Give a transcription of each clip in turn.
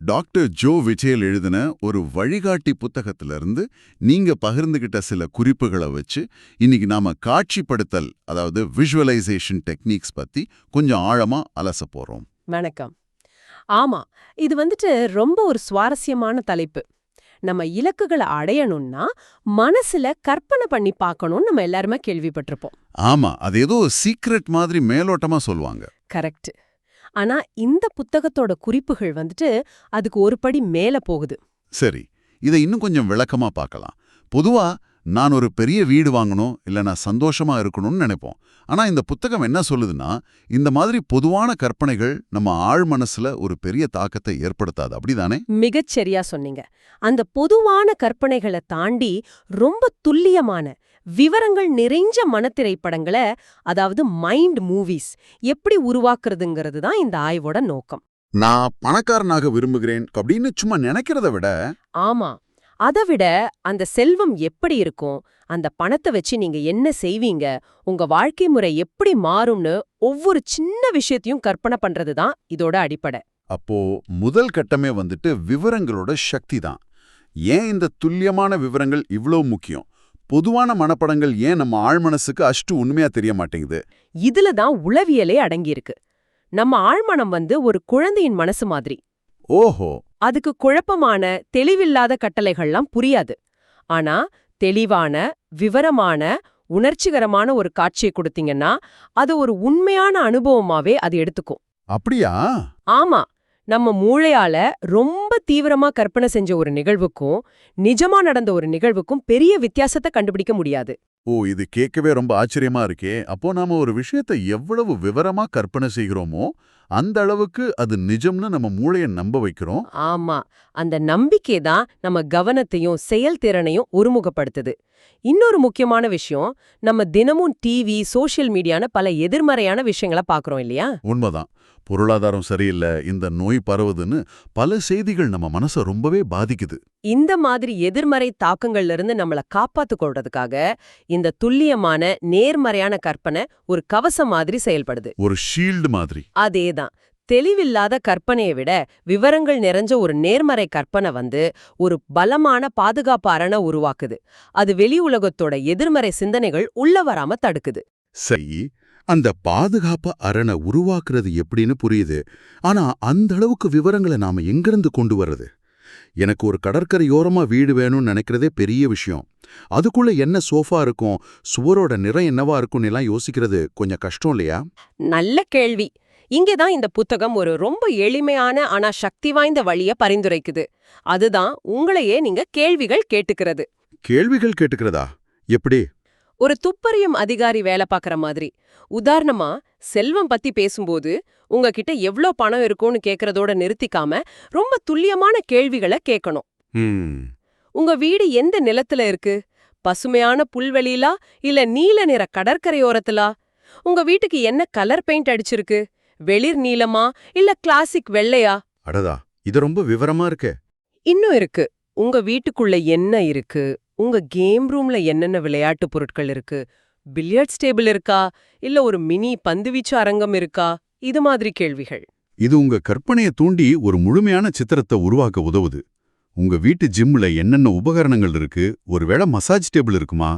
Doctor Joe விஜயல் எழுதின ஒரு வழிகாட்டி புத்தகத்திலிருந்து நீங்க பகிர்ந்துகிட்ட சில குறிப்புகளை வச்சு இன்னைக்கு நாம காட்சிப்படுத்தல் அதாவது விஷுவலைசேஷன் டெக்னிக்ஸ் பத்தி கொஞ்சம் ஆழமா அலச போறோம். வணக்கம். ஆமா இது வந்துட்டு ரொம்ப ஒரு சுவாரஸ்யமான தலைப்பு. நம்ம இலக்குகளை அடையணும்னா மனசுல கற்பனை பண்ணி பார்க்கணும்னு நம்ம எல்லாருமே கேள்விப்பட்டிருப்போம். ஆமா அது ஏதோ சீக்ரெட் மாதிரி மேலோட்டமா சொல்லுவாங்க. கரெக்ட் ஆனா இந்த புத்தகத்தோட குறிப்புகள் வந்துட்டு அதுக்கு ஒரு படி மேல போகுது. சரி இதை இன்னும் கொஞ்சம் விளக்கமா பார்க்கலாம். பொதுவா நான் ஒரு பெரிய வீடு வாங்கணும் இல்ல நான் சந்தோஷமா இருக்கணும்னு நினைப்போம். ஆனா இந்த புத்தகம் என்ன சொல்லுதுன்னா இந்த மாதிரி பொதுவான கற்பனைகள் நம்ம ஆழ் மனசுல ஒரு பெரிய தாக்கத்தை ஏற்படுத்தாது. அப்படிதானே? மிகச் சரியா சொன்னீங்க. அந்த பொதுவான கற்பனைகளை தாண்டி ரொம்ப துல்லியமான விவரங்கள் நிறைஞ்ச மனத்திரைப்படங்களை அதாவது மைண்ட் மூவிஸ் எப்படி உருவாக்குறதுங்கிறது தான் இந்த ஆய்வோட நோக்கம். நான் பணக்காரனாக விரும்புகிறேன் அப்படின்னு சும்மா நினைக்கிறத விட ஆமா. அதை விட அந்த செல்வம் எப்படி இருக்கும்? அந்த பணத்தை வச்சு நீங்க என்ன செய்வீங்க? உங்க வாழ்க்கை முறை எப்படி மாறும்னு ஒவ்வொரு சின்ன விஷயத்தையும் கற்பனை பண்றது தான் இதோட அடிப்படை. அப்போ முதல் கட்டமே வந்துட்டு விவரங்களோட சக்தி தான். ஏன் இந்த துல்லியமான விவரங்கள் இவ்ளோ முக்கியம்? பொதுவான மனப்படங்கள் ஏன் நம்ம ஆழ்மனசுக்கு அஷ்டு உண்மையா தெரிய மாட்டேங்குது? இதுல தான் உளவியலே அடங்கியிருக்கு. நம்ம ஆழ்மனம் வந்து ஒரு குழந்தையின் மனசு மாதிரி. ஓஹோ! அதுக்கு குழப்பமான தெளிவில்லாத கட்டளைகள்லாம் புரியாது. ஆனா தெளிவான விவரமான உணர்ச்சிகரமான ஒரு காட்சியை கொடுத்தீங்கன்னா அது ஒரு உண்மையான அனுபவமாவே அது எடுத்துக்கும். அப்படியா? ஆமா. நம்ம மூளையால ரொம்ப தீவிரமா கற்பனை செஞ்ச ஒரு நிகழ்வுக்கும் நிஜமா நடந்த ஒரு நிகழ்வுக்கும் பெரிய வித்தியாசத்தை கண்டுபிடிக்க முடியாது. ஓ இது கேட்கவே ரொம்ப ஆச்சரியமா இருக்கே. அப்போ நாம ஒரு விஷயத்தை எவ்வளவு விவரமா கற்பனை செய்கிறோமோ அந்த அளவுக்கு அது நிஜம்னு நம்ம மூளையை நம்ப வைக்கிறோம். ஆமா. அந்த நம்பிக்கை தான் நம்ம கவனத்தையும் செயல்திறனையும் ஒருமுகப்படுத்துது இன்னொரு முக்கியமான விஷயம் நம்ம தினமும் டிவி சோஷியல் மீடியான பல எதிர்மறையான விஷயங்களை பார்க்கறோம் இல்லையா? உண்மைதான். பொருளாதாரம் சரியில்லை இந்த நோய் பரவுதுன்னு பல செய்திகள் நம்ம மனசை ரொம்பவே பாதிக்குது. இந்த மாதிரி எதிர்மறை தாக்கங்கள்ல இருந்து நம்மள காப்பாத்து கொள்றதுக்காக இந்த துல்லியமான நேர்மறையான கற்பனை ஒரு கவசம் மாதிரி செயல்படுது. ஒரு ஷீல்டு மாதிரி. அதேதான். தெளிவில்லாத கற்பனையை விட விவரங்கள் நிறைஞ்ச ஒரு நேர்மறை கற்பனை வந்து ஒரு பலமான பாதுகாப்பு அரணை உருவாக்குது. அது வெளி உலகத்தோட எதிர்மறை சிந்தனைகள் உள்ள வராம தடுக்குது. சரி அந்த பாதுகாப்பு அரணை உருவாக்குறது எப்படின்னு புரியுது. ஆனா அந்த அளவுக்கு விவரங்களை நாம எங்கிருந்து கொண்டு வர்றது? எனக்கு ஒரு கடற்கரையோரமா வீடு வேணும்னு நினைக்கிறதே பெரிய விஷயம். அதுக்குள்ள என்ன சோஃபா இருக்கும்? சுவரோட நிறம் என்னவா இருக்கும்னு எல்லாம் யோசிக்கிறது கொஞ்சம் கஷ்டம் இல்லையா? நல்ல கேள்வி. இங்கேதான் இந்த புத்தகம் ஒரு ரொம்ப எளிமையான ஆனா சக்தி வாய்ந்த வழிய பரிந்துரைக்குது. அதுதான் உங்களையே நீங்க கேள்விகள் கேட்டுக்கிறது. கேள்விகள் கேட்டுக்கிறதா? எப்படி? ஒரு துப்பறியும் அதிகாரி வேலை பார்க்கற மாதிரி. உதாரணமா செல்வம் பத்தி பேசும்போது உங்ககிட்ட எவ்ளோ பணம் இருக்கும்னு கேக்குறதோட நிறுத்திக்காம ரொம்ப துல்லியமான கேள்விகளை கேட்கணும் உங்க வீடு எந்த நிலத்துல இருக்கு? பசுமையான புல்வெளியிலா இல்ல நீல நிற கடற்கரையோரத்திலா உங்க வீட்டுக்கு என்ன கலர் பெயிண்ட் அடிச்சிருக்கு? வெளிர் நீலமா இல்ல கிளாசிக் வெள்ளையா? அடடா இது ரொம்ப விவரமா இருக்கே. இன்னும் இருக்கு. உங்க வீட்டுக்குள்ள என்ன இருக்கு? உங்க கேம் ரூம்ல என்னென்ன விளையாட்டு பொருட்கள் இருக்கு? பில்லியர்ட்ஸ் டேபிள் இருக்கா? இல்ல ஒரு மினி பந்துவீச்சு அரங்கம் இருக்கா? இது மாதிரி கேள்விகள். இது உங்க கற்பனையை தூண்டி ஒரு முழுமையான சித்திரத்தை உருவாக்க உதவுது. உங்க வீட்டு ஜிம்ல என்னென்ன உபகரணங்கள் இருக்கு? ஒருவேளை மசாஜ் டேபிள் இருக்குமா?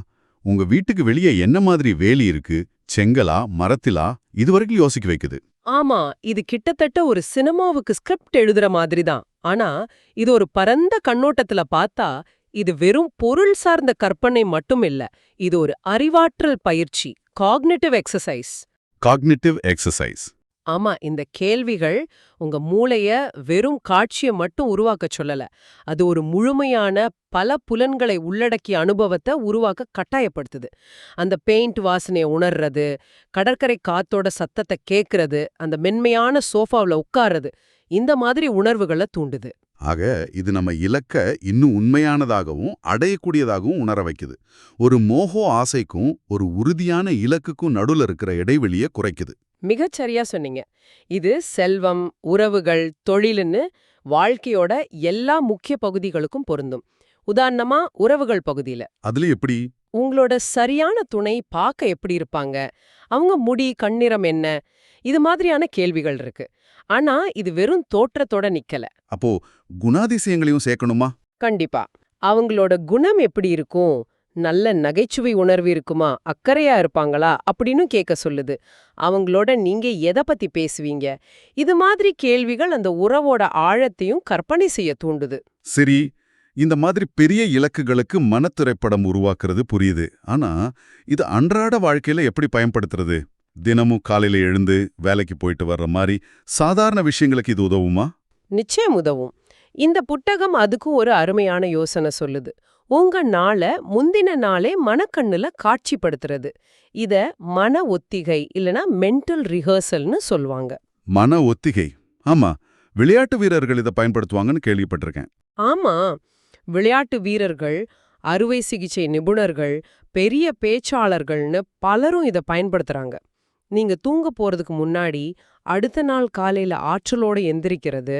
உங்க வீட்டுக்கு வெளியே என்ன மாதிரி வேலி இருக்கு? செங்கலா மரத்திலா? இதுவரைக்கும் யோசிக்க வைக்குது. ஆமா இது கிட்டத்தட்ட ஒரு சினிமாவுக்கு ஸ்கிரிப்ட் எழுதுற மாதிரி தான் ஆனா இது ஒரு பரந்த கண்ணோட்டத்துல பார்த்தா இது வெறும் பொருள் சார்ந்த கற்பனை மட்டும் இல்ல இது ஒரு அறிவாற்றல் பயிற்சி காக்னிட்டிவ் எக்ஸசைஸ் காக்னிட்டிவ் எக்ஸசைஸ் ஆமா இந்த கேள்விகள் உங்க மூளைய வெறும் காட்சியை மட்டும் உருவாக்க சொல்லல அது ஒரு முழுமையான பல புலன்களை உள்ளடக்கிய அனுபவத்தை உருவாக்க கட்டாயப்படுத்துது. அந்த பெயிண்ட் வாசனையை உணர்றது கடற்கரை காத்தோட சத்தத்தை கேட்கறது அந்த மென்மையான சோஃபாவுல உட்கார்றது இந்த மாதிரி உணர்வுகளை தூண்டுது. ஆக இது நம்ம இலக்க இன்னும் உண்மையானதாகவும் அடையக்கூடியதாகவும் உணர வைக்குது. ஒரு மோகோ ஆசைக்கும் ஒரு உறுதியான இலக்குக்கும் நடுல இருக்கிற இடைவெளியை குறைக்குது. மிகச் சரியா சொன்னீங்க. இது செல்வம் உறவுகள் தொழிலுன்னு வாழ்க்கையோட எல்லா முக்கிய பகுதிகளுக்கும் பொருந்தும். உதாரணமா உறவுகள் பகுதியில. அதுல எப்படி? உங்களோட சரியான துணை பார்க்க எப்படி இருப்பாங்க? அவங்க முடி கண்ணிறம் என்ன? இது மாதிரியான கேள்விகள் இருக்கு. ஆனா இது வெறும் தோற்றத்தோட நிக்கல. அப்போ குணாதிசயங்களையும் சேர்க்கணுமா? கண்டிப்பா. அவங்களோட குணம் எப்படி இருக்கும்? நல்ல நகைச்சுவை உணர்வு இருக்குமா? அக்கறையா இருப்பாங்களா? அப்படின்னு கேட்க சொல்லுது. அவங்களோட நீங்க எதை பத்தி பேசுவீங்க? இது மாதிரி கேள்விகள் அந்த உறவோட ஆழத்தையும் கற்பனை செய்ய தூண்டுது. சரி இந்த மாதிரி பெரிய இலக்குகளுக்கு மனத்திரைப்படம் உருவாக்குறது புரியுது. ஆனா இது அன்றாட வாழ்க்கையில எப்படி பயன்படுத்துறது? தினமும் காலையில எழுந்து வேலைக்கு போயிட்டு வர்ற மாதிரி சாதாரண விஷயங்களுக்கு இது உதவுமா? நிச்சயம் உதவும். இந்த புத்தகம் அதுக்கும் ஒரு அருமையான யோசனை சொல்லுது. உங்க நாளை முந்தின நாளே மனக்கண்ணுல காட்சிப்படுத்துறது. இத மன ஒத்திகை இல்லனா மென்டல் ரிஹர்சல்னு சொல்லுவாங்க. மன ஒத்திகை. ஆமா. விளையாட்டு வீரர்கள் இதை பயன்படுத்துவாங்கன்னு கேள்விப்பட்டிருக்கேன். ஆமா. விளையாட்டு வீரர்கள் அறுவை சிகிச்சை நிபுணர்கள் பெரிய பேச்சாளர்கள்னு பலரும் இத பயன்படுத்துறாங்க. நீங்க தூங்க போறதுக்கு முன்னாடி அடுத்த நாள் காலையில ஆற்றலோட எந்திரிக்கிறது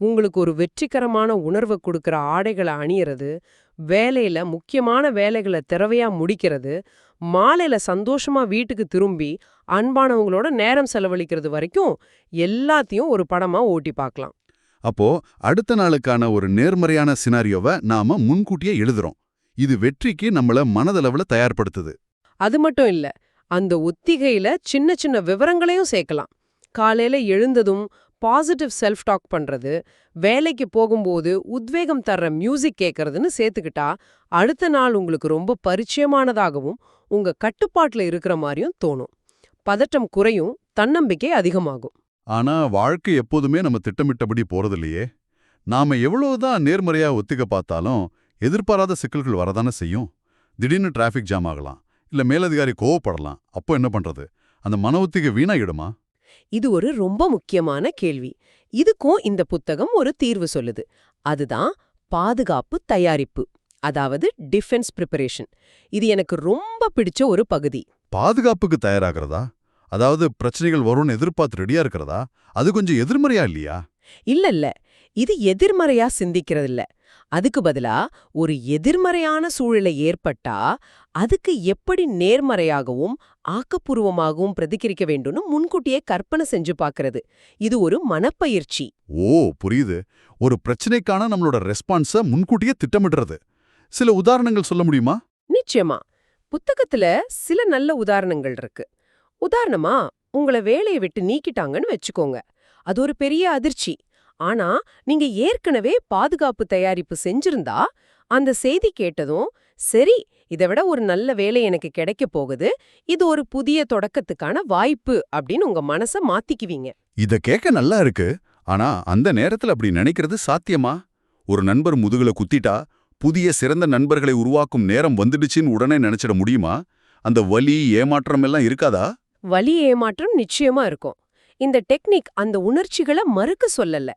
உங்களுக்கு ஒரு வெற்றிகரமான உணர்வை கொடுக்கிற ஆடைகளை அணியறது வேலையில முக்கியமான வேலைகளை திறவையா முடிக்கிறது மாலையில சந்தோஷமா வீட்டுக்கு திரும்பி அன்பானவங்களோட நேரம் செலவழிக்கிறது வரைக்கும் எல்லாத்தையும் ஒரு படமா ஓட்டி பார்க்கலாம். அப்போ அடுத்த நாளுக்கான ஒரு நேர்மறையான சினாரியோவை நாம முன்கூட்டியே எழுதுறோம். இது வெற்றிக்கு நம்மள மனதளவுல தயார்படுத்துது. அது மட்டும் இல்ல அந்த ஒத்திகையில சின்ன சின்ன விவரங்களையும் சேர்க்கலாம். காலையில எழுந்ததும் பாசிட்டிவ் செல்ஃப் டாக் பண்றது வேலைக்கு போகும்போது உத்வேகம் தர்ற மியூசிக் கேட்கறதுன்னு சேர்த்துக்கிட்டா அடுத்த நாள் உங்களுக்கு ரொம்ப பரிச்சயமானதாகவும் உங்க கட்டுப்பாட்டுல இருக்கிற மாதிரியும் தோணும். பதட்டம் குறையும் தன்னம்பிக்கை அதிகமாகும். ஆனா வாழ்க்கை எப்போதுமே நம்ம திட்டமிட்டபடி போறதில்லையே. நாம எவ்வளவுதான் நேர்மறையா ஒத்திக பார்த்தாலும் எதிர்பாராத சிக்கல்கள் வரதானே செய்யும். திடீர்னு டிராஃபிக் ஜாம் ஆகலாம். இல்ல மேலதிகாரி கோவப்படலாம். அப்போ என்ன பண்றது? அந்த மன ஒத்திகை வீணாயிடுமா இது ஒரு ரொம்ப முக்கியமான கேள்வி. இதுக்கும் இந்த புத்தகம் ஒரு தீர்வு சொல்லுது. அதுதான் பாதுகாப்பு தயாரிப்பு அதாவது டிஃபென்ஸ் ப்ரிப்பரேஷன். இது எனக்கு ரொம்ப பிடிச்ச ஒரு பகுதி. பாதுகாப்புக்கு தயாராகிறதா? அதாவது பிரச்சனைகள் வரும்னு எதிர்பார்த்து ரெடியா இருக்கிறதா? அது கொஞ்சம் எதிர்மறையா இல்லையா? இல்ல இல்ல. இது எதிர்மறையா சிந்திக்கிறதில்ல. அதுக்கு பதிலா ஒரு எதிர்மறையான சூழ்நிலை ஏற்பட்டா அதுக்கு எப்படி நேர்மறையாகவும் ஆக்கப்பூர்வமாகவும் பிரதிகரிக்க வேண்டும்னு முன்கூட்டியே கற்பனை செஞ்சு பார்க்கறது இது ஒரு மனப்பயிற்சி. ஓ புரியுது. ஒரு பிரச்சனைக்கான நம்மளோட ரெஸ்பான்ஸ முன்கூட்டியே திட்டமிடுறது. சில உதாரணங்கள் சொல்ல முடியுமா? நிச்சயமா. புத்தகத்துல சில நல்ல உதாரணங்கள் இருக்கு. உதாரணமா உங்கள வேலையை விட்டு நீக்கிட்டாங்கன்னு வச்சுக்கோங்க. அது ஒரு பெரிய அதிர்ச்சி. ஆனா நீங்க ஏற்கனவே பாதுகாப்பு தயாரிப்பு செஞ்சிருந்தா அந்த செய்தி கேட்டதும் சரி இதை விட ஒரு நல்ல வேலை எனக்கு கிடைக்க போகுது. இது ஒரு புதிய தொடக்கத்துக்கான வாய்ப்பு அப்படின்னு உங்க மனச மாத்திக்குவீங்க. இத கேட்க நல்லா இருக்கு. ஆனா அந்த நேரத்துல அப்படி நினைக்கிறது சாத்தியமா? ஒரு நண்பர் முதுகுல குத்திட்டா புதிய சிறந்த நண்பர்களை உருவாக்கும் நேரம் வந்துடுச்சுன்னு உடனே நினைச்சிட முடியுமா? அந்த வலி ஏமாற்றம் எல்லாம் இருக்காதா? வலி ஏமாற்றம் நிச்சயமா இருக்கும். இந்த டெக்னிக் அந்த உணர்ச்சிகளை மறுக்க சொல்லல.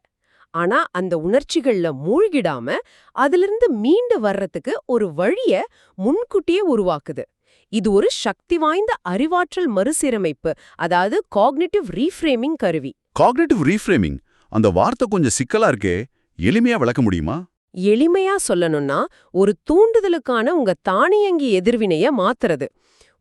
ஆனா அந்த உணர்ச்சிகள்ல மூழ்கிடாம அதிலிருந்து மீண்டு வர்றதுக்கு ஒரு வழிய முன்கூட்டியே உருவாக்குது. இது ஒரு சக்தி வாய்ந்த அறிவாற்றல் மறுசீரமைப்பு அதாவது காக்னிட்டிவ் ரீஃப்ரேமிங் கருவி. காக்னேட்டிவ் ரீஃப்ரேமிங் அந்த வார்த்தை கொஞ்சம் சிக்கலா இருக்கே. எளிமையா விளக்க முடியுமா? எளிமையா சொல்லணும்னா ஒரு தூண்டுதலுக்கான உங்க தானியங்கி எதிர்வினைய மாத்துறது.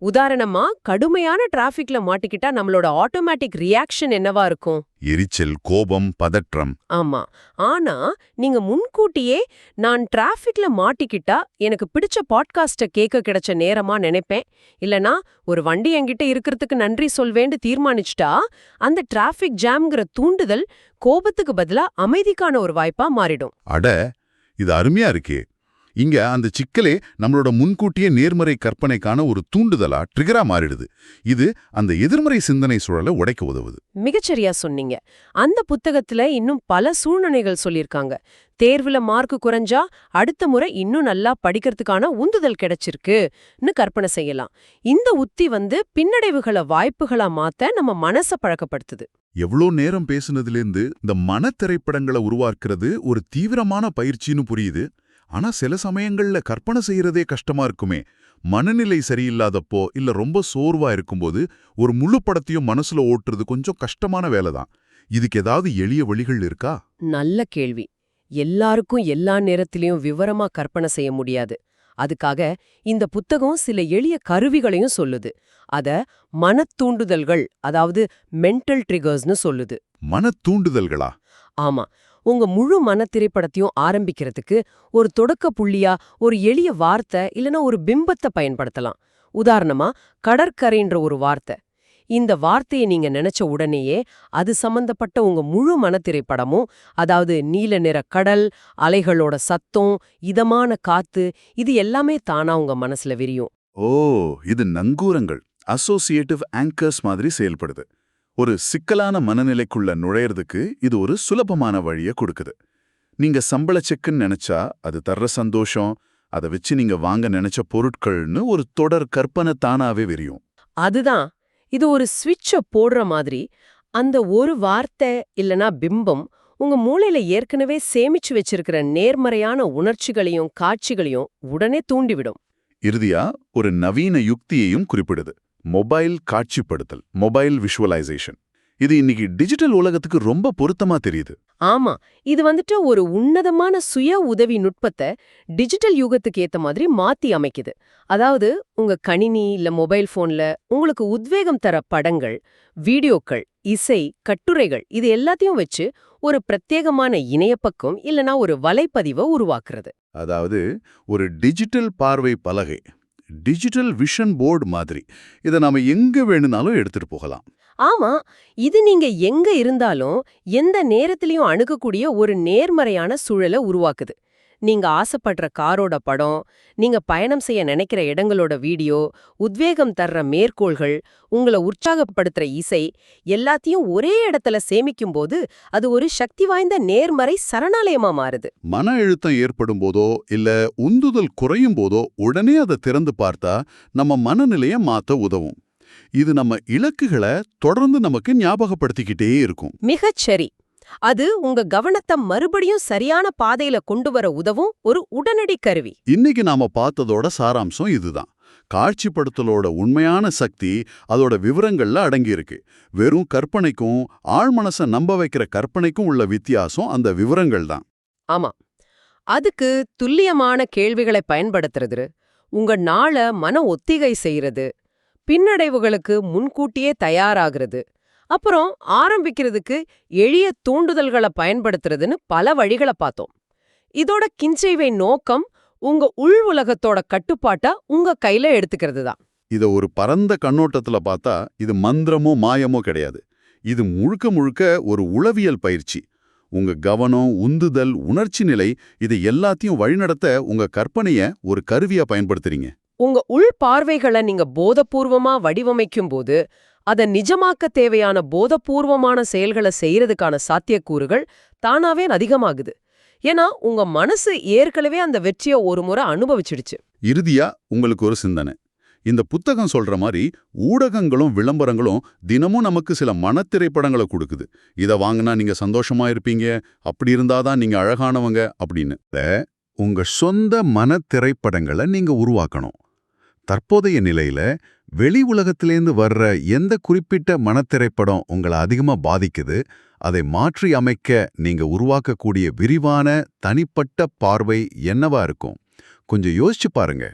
உதாரணமா கடுமையான டிராஃபிக்ல மாட்டிக்கிட்டா நம்மளோட ஆட்டோமேட்டிக் ரியாக்ஷன் என்னவா இருக்கும்? எரிச்சல் கோபம் பதற்றம். ஆமா. ஆனா நீங்க முன்கூட்டியே நான் டிராஃபிக்ல மாட்டிக்கிட்டா எனக்கு பிடிச்ச பாட்காஸ்ட கேட்க கிடைச்ச நேரமா நினைப்பேன். இல்லனா ஒரு வண்டி என்கிட்ட இருக்கிறதுக்கு நன்றி சொல்வேன்னு தீர்மானிச்சிட்டா அந்த டிராஃபிக் ஜாம்ங்கிற தூண்டுதல் கோபத்துக்கு பதிலா அமைதிக்கான ஒரு வாய்ப்பா மாறிடும். அட இது அருமையா இருக்கே. இங்க அந்த சிக்கலே நம்மளோட முன்கூட்டிய நேர்மறை கற்பனைக்கான ஒரு தூண்டுதலா ட்ரிகரா மாறிடுது. இது அந்த எதிர்மறை சிந்தனை சூழலை உடைக்க உதவுது. மிகச்சரியா சொன்னீங்க. அந்த புத்தகத்துல இன்னும் பல சூழ்நிலைகள் சொல்லியிருக்காங்க. தேர்வுல மார்க் குறைஞ்சா அடுத்த முறை இன்னும் நல்லா படிக்கிறதுக்கான உந்துதல் கிடைச்சிருக்குன்னு கற்பனை செய்யலாம். இந்த உத்தி வந்து பின்னடைவுகளை வாய்ப்புகளா மாத்த நம்ம மனச பழக்கப்படுத்துது. எவ்வளோ நேரம் பேசுனதுலேருந்து இந்த மன திரைப்படங்களை உருவாக்குறது ஒரு தீவிரமான பயிற்சின்னு புரியுது. ஆனா சில சமயங்கள்ல கற்பனை செய்யறதே கஷ்டமா இருக்குமே. மனநிலை சரியில்லாதப்போ இல்ல ரொம்ப சோர்வா இருக்கும்போது ஒரு முழு படத்தையும் மனசுல ஓட்டுறது கொஞ்சம் கஷ்டமான வேலைதான். இதுக்கு ஏதாவது எளிய வழிகள் இருக்கா? நல்ல கேள்வி. எல்லாருக்கும் எல்லா நேரத்திலையும் விவரமா கற்பனை செய்ய முடியாது. அதுக்காக இந்த புத்தகம் சில எளிய கருவிகளையும் சொல்லுது. அத மனத்தூண்டுதல்கள் அதாவது மென்டல் ட்ரிகர்ஸ்னு சொல்லுது. மன தூண்டுதல்களா? ஆமா. உங்க முழு மன திரைப்படத்தையும் ஆரம்பிக்கிறதுக்கு ஒரு தொடக்க புள்ளியா ஒரு எளிய வார்த்தை இல்லனா ஒரு பிம்பத்தை பயன்படுத்தலாம். உதாரணமா கடற்கரைன்ற ஒரு வார்த்தை. இந்த வார்த்தையை நீங்க நினைச்ச உடனேயே அது சம்பந்தப்பட்ட உங்க முழு மன திரைப்படமும் அதாவது நீல நிற கடல் அலைகளோட சத்தம் இதமான காத்து இது எல்லாமே தானா உங்க மனசுல விரியும். ஓ இது நங்கூரங்கள் அசோசியேட்டிவ் ஆங்கர்ஸ் மாதிரி செயல்படுது. ஒரு சிக்கலான மனநிலைக்குள்ள நுழையறதுக்கு இது ஒரு சுலபமான வழியை கொடுக்குது. நீங்க சம்பள செக்குன்னு நினைச்சா அது தர்ற சந்தோஷம் அதை வச்சு நீங்க வாங்க நினைச்ச பொருட்கள்னு ஒரு தொடர் கற்பனை தானாவே விரியும். அதுதான். இது ஒரு ஸ்விட்ச போடுற மாதிரி அந்த ஒரு வார்த்தை இல்லனா பிம்பம் உங்க மூளையில ஏற்கனவே சேமிச்சு வச்சிருக்கிற நேர்மறையான உணர்ச்சிகளையும் காட்சிகளையும் உடனே தூண்டிவிடும். இறுதியா ஒரு நவீன யுக்தியையும் குறிப்பிடுது. மொபைல் காட்சிப்படுத்தல் மொபைல் விஷுவலைசேஷன் இது இன்னைக்கு டிஜிட்டல் உலகத்துக்கு ரொம்ப பொருத்தமா தெரியுது. ஆமா இது வந்துட்டு ஒரு உன்னதமான சுய உதவி நுட்பத்தை டிஜிட்டல் யுகத்துக்கு ஏத்த மாதிரி மாத்தி அமைக்குது. அதாவது உங்க கணினி இல்ல மொபைல் போன்ல உங்களுக்கு உத்வேகம் தர படங்கள் வீடியோக்கள் இசை கட்டுரைகள் இது எல்லாத்தையும் வச்சு ஒரு பிரத்யேகமான இணையப்பக்கம் இல்லனா ஒரு வலைப்பதிவை உருவாக்குறது. அதாவது ஒரு டிஜிட்டல் பார்வை பலகை டிஜிட்டல் விஷன் போர்டு மாதிரி. இதை நாம எங்க வேணும்னாலும் எடுத்துட்டு போகலாம். ஆமா இது நீங்க எங்க இருந்தாலும் எந்த நேரத்திலையும் அணுகக்கூடிய ஒரு நேர்மறையான சூழலை உருவாக்குது. நீங்க ஆசைப்படுற காரோட படம் நீங்க பயணம் செய்ய நினைக்கிற இடங்களோட வீடியோ உத்வேகம் தர்ற மேற்கோள்கள் உங்களை உற்சாகப்படுத்துற இசை எல்லாத்தையும் ஒரே இடத்துல சேமிக்கும் போது அது ஒரு சக்தி வாய்ந்த நேர்மறை சரணாலயமா மாறுது. மன அழுத்தம் ஏற்படும் போதோ இல்ல உந்துதல் குறையும் போதோ உடனே அதை திறந்து பார்த்தா நம்ம மனநிலைய மாத்த உதவும். இது நம்ம இலக்குகளை தொடர்ந்து நமக்கு ஞாபகப்படுத்திக்கிட்டே இருக்கும். மிகச் சரி அது உங்க கவனத்தை மறுபடியும் சரியான பாதையில கொண்டு வர உதவும் ஒரு உடனடி கருவி. இன்னைக்கு நாம பார்த்ததோட சாராம்சம் இதுதான். காட்சிப்படுத்தலோட உண்மையான சக்தி அதோட விவரங்கள்ல அடங்கியிருக்கு. வெறும் கற்பனைக்கும் ஆழ்மனச நம்ப வைக்கிற கற்பனைக்கும் உள்ள வித்தியாசம் அந்த விவரங்கள் தான். ஆமா. அதுக்கு துல்லியமான கேள்விகளை பயன்படுத்துறது உங்க நாள மன ஒத்திகை செய்யறது. பின்னடைவுகளுக்கு முன்கூட்டியே தயாராகிறது. அப்புறம் ஆரம்பிக்கிறதுக்கு எளிய தூண்டுதல்களை பயன்படுத்துறதுன்னு பல வழிகளை பார்த்தோம். இதோட கிஞ்சைவை நோக்கம் உங்க உள் உலகத்தோட கட்டுப்பாட்டா உங்க கையில எடுத்துக்கிறது தான். இத ஒரு பரந்த கண்ணோட்டத்துல பார்த்தா இது மந்திரமோ மாயமோ கிடையாது. இது முழுக்க முழுக்க ஒரு உளவியல் பயிற்சி. உங்க கவனம் உந்துதல் உணர்ச்சி நிலை இது எல்லாத்தையும் வழிநடத்த உங்க கற்பனைய ஒரு கருவியா பயன்படுத்துறீங்க. உங்க உள் பார்வைகளை நீங்க போதபூர்வமா வடிவமைக்கும் போது அதை நிஜமாக்க தேவையான போதபூர்வமான செயல்களை செய்யறதுக்கான சாத்தியக்கூறுகள் தானாவே அதிகமாகுது. ஏன்னா உங்க மனசு ஏற்கனவே அந்த வெற்றியை ஒரு முறை அனுபவிச்சிடுச்சு. இறுதியா உங்களுக்கு ஒரு சிந்தனை. இந்த புத்தகம் சொல்ற மாதிரி ஊடகங்களும் விளம்பரங்களும் தினமும் நமக்கு சில மனத்திரைப்படங்களை கொடுக்குது. இத வாங்கினா நீங்க சந்தோஷமா இருப்பீங்க அப்படி இருந்தாதான் நீங்க அழகானவங்க அப்படின்னு. உங்க சொந்த மனத்திரைப்படங்களை நீங்க உருவாக்கணும். தற்போதைய நிலையில வெளி உலகத்திலேருந்து வர்ற எந்த குறிப்பிட்ட மனத்திரைப்படம் உங்களை அதிகமா பாதிக்குது அதை மாற்றி அமைக்க நீங்க உருவாக்கக்கூடிய விரிவான தனிப்பட்ட பார்வை என்னவா இருக்கும்? கொஞ்சம் யோசிச்சு பாருங்க.